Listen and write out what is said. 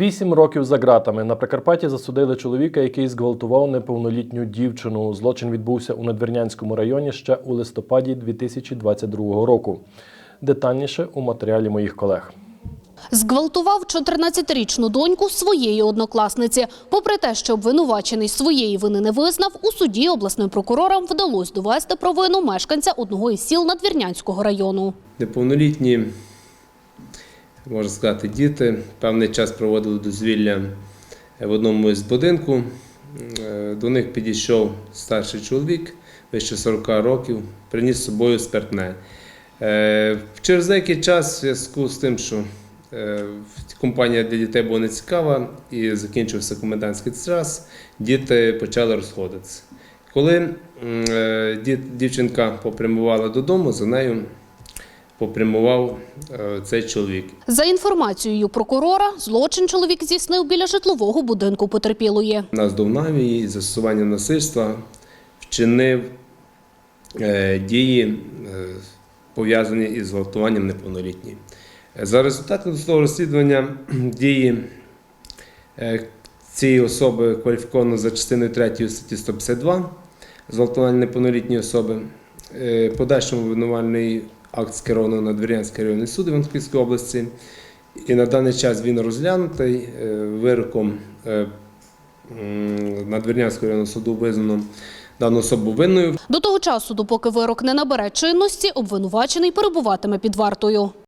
Вісім років за ґратами на Прикарпатті засудили чоловіка, який зґвалтував неповнолітню дівчину. Злочин відбувся у Надвірнянському районі ще у листопаді 2022 року. Детальніше у матеріалі моїх колег. Зґвалтував 14-річну доньку своєї однокласниці. Попри те, що обвинувачений своєї вини не визнав, у суді обласним прокурорам вдалося довести провину мешканця одного із сіл Надвірнянського району. Неповнолітні, можна сказати, діти певний час проводили дозвілля в одному із будинку. Е, До них підійшов старший чоловік, вище 40 років, приніс з собою спиртне. Е, Через деякий час, в зв'язку з тим, що е, компанія для дітей була нецікава і закінчився комендантський час, діти почали розходитися. Коли е, дівчинка попрямувала додому, за нею попрямував е, цей чоловік. За інформацією прокурора, злочин чоловік здійснив біля житлового будинку потерпілої. Наздогнав її і застосування насильства вчинив е, дії, е, пов'язані із зґвалтуванням неповнолітньої. За результатами досудового розслідування дії цієї особи кваліфіковано за частиною 3 статті 152 зґвалтування неповнолітньої особи. Подальшому обвинувальний акт скеровано на Двірянський районний суд Івано-Франківської області. І на даний час він розглянутий е, вироком на м, Надвірнянського районного суду визнано дану особу винною До того часу, допоки вирок не набере чинності, обвинувачений перебуватиме під вартою.